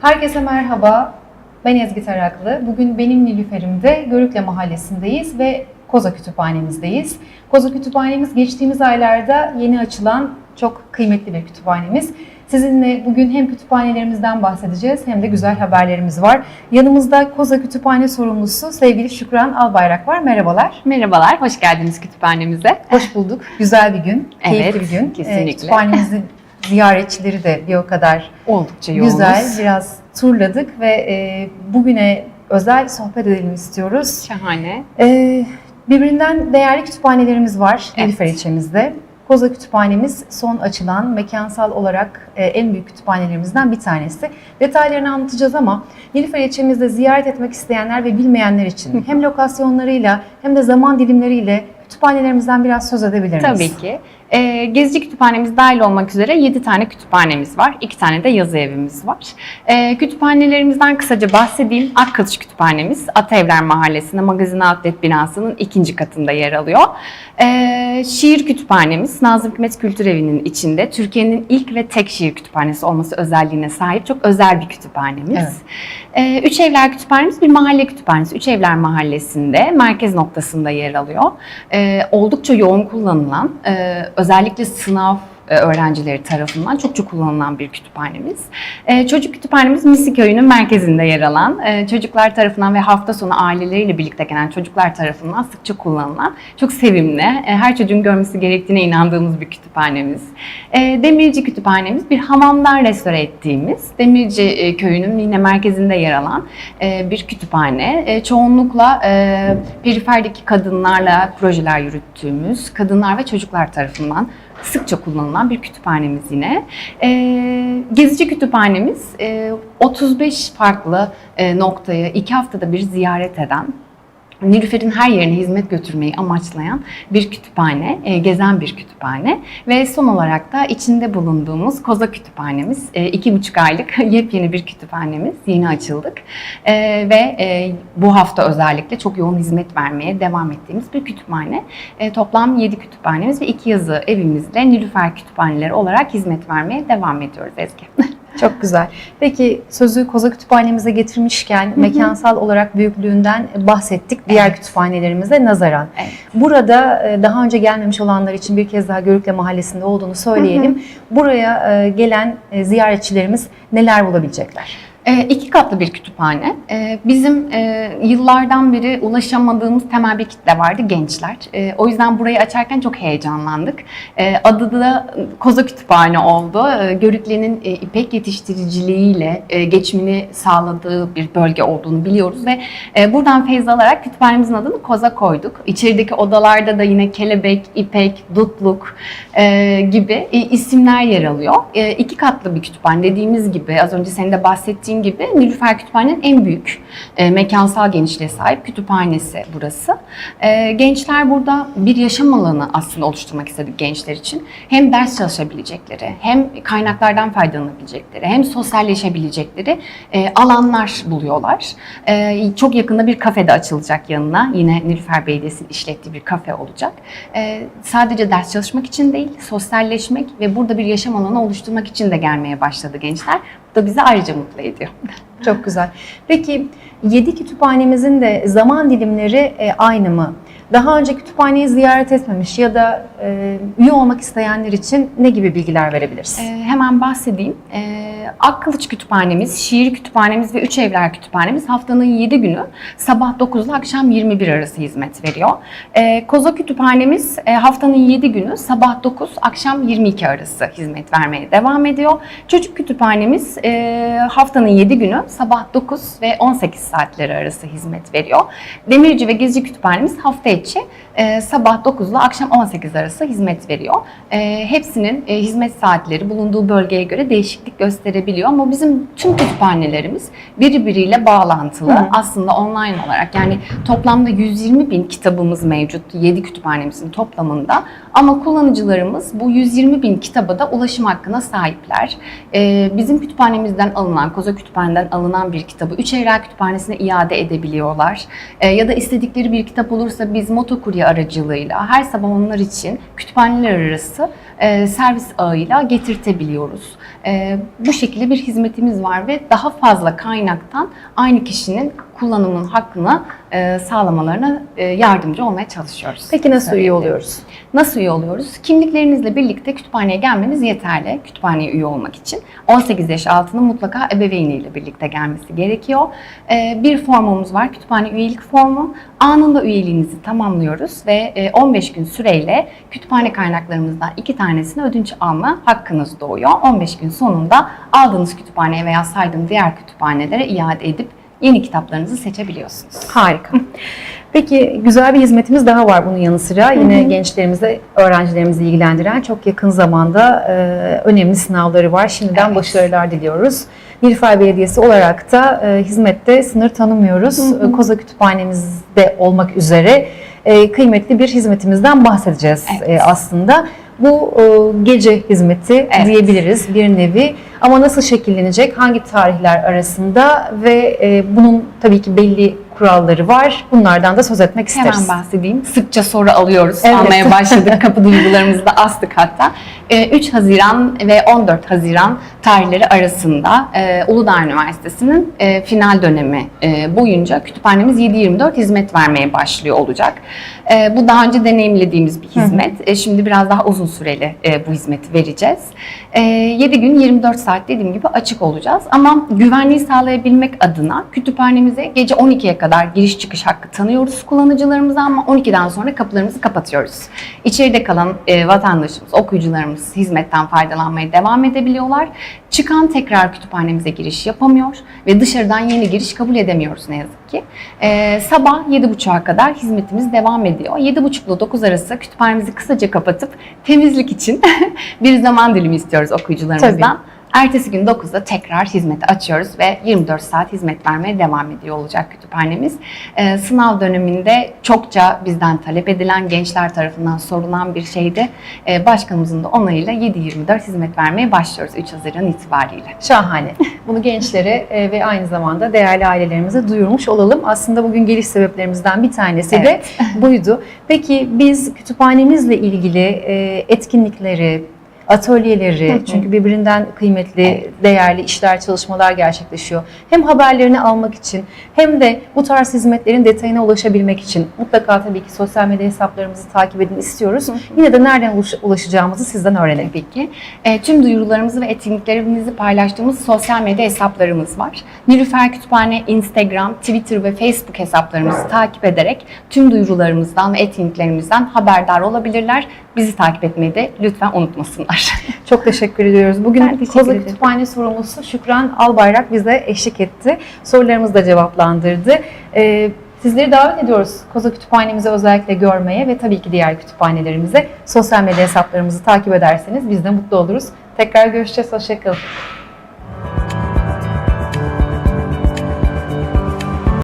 Herkese merhaba. Ben Ezgi Taraklı. Bugün benim Nilüfer'imde Görükle Mahallesi'ndeyiz ve Koza Kütüphanemizdeyiz. Koza Kütüphanemiz geçtiğimiz aylarda yeni açılan çok kıymetli bir kütüphanemiz. Sizinle bugün hem kütüphanelerimizden bahsedeceğiz hem de güzel haberlerimiz var. Yanımızda Koza Kütüphane sorumlusu sevgili Şükran Albayrak var. Merhabalar. Merhabalar, hoş geldiniz kütüphanemize. Hoş bulduk. Güzel bir gün, Evet, keyifli bir gün. kesinlikle. Ee, kütüphanemizin ziyaretçileri de bir o kadar Oldukça yoğunuz. Güzel, biraz turladık ve e, bugüne özel sohbet edelim istiyoruz. Şahane. E, birbirinden değerli kütüphanelerimiz var Evet. Nilüfer ilçemizde. Koza Kütüphanemiz son açılan mekansal olarak e, en büyük kütüphanelerimizden bir tanesi. Detaylarını anlatacağız ama Nilüfer ilçemizde ziyaret etmek isteyenler ve bilmeyenler için hem lokasyonlarıyla hem de zaman dilimleriyle kütüphanelerimizden biraz söz edebilir miyiz? Tabii ki. Ee, gezici kütüphanemiz dahil olmak üzere 7 tane kütüphanemiz var. 2 tane de yazı evimiz var. Ee, kütüphanelerimizden kısaca bahsedeyim. Akkılıç Kütüphanemiz Ataevler Mahallesi'nde Magazin Outlet binasının ikinci katında yer alıyor. Ee, şiir Kütüphanemiz Nazım Hikmet Kültür Evi'nin içinde Türkiye'nin ilk ve tek şiir kütüphanesi olması özelliğine sahip çok özel bir kütüphanemiz. Evet. Ee, Üç Evler Kütüphanemiz bir mahalle kütüphanesi. Üç Evler Mahallesi'nde merkez noktasında yer alıyor. Ee, oldukça yoğun kullanılan, e, özellikle sınav öğrencileri tarafından çok çok kullanılan bir kütüphanemiz. Ee, çocuk kütüphanemiz Misi Köyü'nün merkezinde yer alan, e, çocuklar tarafından ve hafta sonu aileleriyle birlikte gelen çocuklar tarafından sıkça kullanılan, çok sevimli, e, her çocuğun görmesi gerektiğine inandığımız bir kütüphanemiz. E, Demirci Kütüphanemiz bir hamamdan restore ettiğimiz, Demirci e, Köyü'nün yine merkezinde yer alan e, bir kütüphane. E, çoğunlukla e, periferdeki kadınlarla projeler yürüttüğümüz, kadınlar ve çocuklar tarafından sıkça kullanılan bir kütüphanemiz yine. E, gezici kütüphanemiz e, 35 farklı e, noktayı iki haftada bir ziyaret eden, Nilüfer'in her yerine hizmet götürmeyi amaçlayan bir kütüphane, e, gezen bir kütüphane ve son olarak da içinde bulunduğumuz Koza Kütüphanemiz, e, iki buçuk aylık yepyeni bir kütüphanemiz, yeni açıldık E, ve e, bu hafta özellikle çok yoğun hizmet vermeye devam ettiğimiz bir kütüphane. E, toplam 7 kütüphanemiz ve iki yazı evimizle Nilüfer Kütüphaneleri olarak hizmet vermeye devam ediyoruz Ezgi. Çok güzel. Peki sözü Koza Kütüphanemize getirmişken mekansal olarak büyüklüğünden bahsettik diğer Evet. kütüphanelerimize nazaran. Evet. Burada e, daha önce gelmemiş olanlar için bir kez daha Görükle Mahallesi'nde olduğunu söyleyelim. Buraya e, gelen e, ziyaretçilerimiz neler bulabilecekler? E, iki katlı bir kütüphane. E, bizim e, yıllardan beri ulaşamadığımız temel bir kitle vardı, gençler. E, o yüzden burayı açarken çok heyecanlandık. E, adı da Koza Kütüphane oldu. E, Görükle'nin e, ipek yetiştiriciliğiyle e, geçimini sağladığı bir bölge olduğunu biliyoruz ve e, buradan feyz alarak kütüphanemizin adını Koza koyduk. İçerideki odalarda da yine kelebek, ipek, dutluk e, gibi e, isimler yer alıyor. E, iki katlı bir kütüphane dediğimiz gibi az önce senin de bahsettiğin gibi Nilüfer Kütüphane'nin en büyük e, mekansal genişliğe sahip kütüphanesi burası. E, gençler burada bir yaşam alanı aslında oluşturmak istedik gençler için. Hem ders çalışabilecekleri, hem kaynaklardan faydalanabilecekleri, hem sosyalleşebilecekleri e, alanlar buluyorlar. E, çok yakında bir kafede açılacak yanına. Yine Nilüfer Belediyesi'nin işlettiği bir kafe olacak. E, sadece ders çalışmak için değil, sosyalleşmek ve burada bir yaşam alanı oluşturmak için de gelmeye başladı gençler. Da bizi ayrıca mutlu ediyor. Çok güzel. Peki 7 kütüphanemizin de zaman dilimleri e, aynı mı? Daha önce kütüphaneyi ziyaret etmemiş ya da e, üye olmak isteyenler için ne gibi bilgiler verebiliriz? Ee, hemen bahsedeyim. Ee, Akkılıç Kütüphanemiz, Şiir Kütüphanemiz ve Üç Evler Kütüphanemiz haftanın 7 günü sabah 9 ile akşam 21 arası hizmet veriyor. Ee, Koza Kütüphanemiz e, haftanın 7 günü sabah 9, akşam 22 arası hizmet vermeye devam ediyor. Çocuk Kütüphanemiz e, haftanın 7 günü sabah 9 ve 18 saatleri arası hizmet veriyor. Demirci ve Gezici Kütüphanemiz hafta içi e, sabah 9 ile akşam 18 arası hizmet veriyor. E, hepsinin e, hizmet saatleri bulunduğu bölgeye göre değişiklik gösterebiliyor ama bizim tüm kütüphanelerimiz birbiriyle bağlantılı. Hı hı. Aslında online olarak yani toplamda 120 bin kitabımız mevcut 7 kütüphanemizin toplamında ama kullanıcılarımız bu 120 bin kitaba da ulaşım hakkına sahipler. E, bizim kütüphanemizden alınan, Koza Kütüphane'den alınan bir kitabı Üç Evler Kütüphanesi'ne iade edebiliyorlar. E, ya da istedikleri bir kitap olursa biz motokurye aracılığıyla her sabah onlar için kütüphaneler arası e, servis ağıyla getirtebiliyoruz. E, bu şekilde bir hizmetimiz var ve daha fazla kaynaktan aynı kişinin kullanımın hakkını e, sağlamalarına e, yardımcı olmaya çalışıyoruz. Peki nasıl üye oluyoruz? Nasıl üye oluyoruz? Kimliklerinizle birlikte kütüphaneye gelmeniz yeterli. Kütüphaneye üye olmak için. 18 yaş altının mutlaka ebeveyniyle birlikte gelmesi gerekiyor. Ee, bir formumuz var. Kütüphane üyelik formu. Anında üyeliğinizi tamamlıyoruz ve e, 15 gün süreyle kütüphane kaynaklarımızdan iki tanesini ödünç alma hakkınız doğuyor. 15 gün sonunda aldığınız kütüphaneye veya saydığım diğer kütüphanelere iade edip yeni kitaplarınızı seçebiliyorsunuz. Harika. Peki güzel bir hizmetimiz daha var bunun yanı sıra. Yine gençlerimizi, öğrencilerimizi ilgilendiren çok yakın zamanda e, önemli sınavları var. Şimdiden Evet. başarılar diliyoruz. Nilüfer Belediyesi olarak da e, hizmette sınır tanımıyoruz. E, Koza Kütüphanemizde olmak üzere e, kıymetli bir hizmetimizden bahsedeceğiz Evet. e, aslında. Bu e, gece hizmeti Evet. diyebiliriz bir nevi. Ama nasıl şekillenecek, hangi tarihler arasında ve e, bunun tabii ki belli kuralları var. Bunlardan da söz etmek isteriz. Hemen bahsedeyim. Sıkça soru alıyoruz. Evet. Almaya başladık. Kapı duyurularımızı da astık hatta. Ee, 3 Haziran ve 14 Haziran tarihleri arasında e, Uludağ Üniversitesi'nin e, final dönemi e, boyunca kütüphanemiz 7-24 hizmet vermeye başlıyor olacak. Bu daha önce deneyimlediğimiz bir hizmet. Şimdi biraz daha uzun süreli bu hizmeti vereceğiz. E, 7 gün 24 saat dediğim gibi açık olacağız. Ama güvenliği sağlayabilmek adına kütüphanemize gece 12'ye kadar giriş çıkış hakkı tanıyoruz kullanıcılarımıza ama 12'den sonra kapılarımızı kapatıyoruz. İçeride kalan e, vatandaşımız, okuyucularımız hizmetten faydalanmaya devam edebiliyorlar. Çıkan tekrar kütüphanemize giriş yapamıyor ve dışarıdan yeni giriş kabul edemiyoruz ne yazık ki. E, sabah 7.30'a kadar hizmetimiz devam ediyor. 7.30 ile 9 arası kütüphanemizi kısaca kapatıp temizlik için bir zaman dilimi istiyoruz okuyucularımızdan. Ertesi gün 9'da tekrar hizmeti açıyoruz ve 24 saat hizmet vermeye devam ediyor olacak kütüphanemiz. Ee, sınav döneminde çokça bizden talep edilen, gençler tarafından sorulan bir şeydi. Ee, başkanımızın da onayıyla 7-24 hizmet vermeye başlıyoruz 3 Haziran itibariyle. Şahane. Bunu gençlere e, ve aynı zamanda değerli ailelerimize duyurmuş olalım. Aslında bugün geliş sebeplerimizden bir tanesi de buydu. Peki biz kütüphanemizle ilgili e, etkinlikleri, atölyeleri Hı hı. çünkü birbirinden kıymetli, değerli işler, çalışmalar gerçekleşiyor. Hem haberlerini almak için hem de bu tarz hizmetlerin detayına ulaşabilmek için mutlaka tabii ki sosyal medya hesaplarımızı takip edin istiyoruz. Hı hı. Yine de nereden ulaş- ulaşacağımızı sizden öğrenelim. Tabii ki. E, tüm duyurularımızı ve etkinliklerimizi paylaştığımız sosyal medya hesaplarımız var. Nilüfer Kütüphane Instagram, Twitter ve Facebook hesaplarımızı takip ederek tüm duyurularımızdan ve etkinliklerimizden haberdar olabilirler. Bizi takip etmeyi de lütfen unutmasınlar. Çok teşekkür ediyoruz. Bugün Ben teşekkür Koza ederim. Kütüphane sorumlusu Şükran Albayrak bize eşlik etti. Sorularımızı da cevaplandırdı. Ee, sizleri davet ediyoruz Koza Kütüphanemizi özellikle görmeye ve tabii ki diğer kütüphanelerimize sosyal medya hesaplarımızı takip ederseniz biz de mutlu oluruz. Tekrar görüşeceğiz. Hoşçakalın.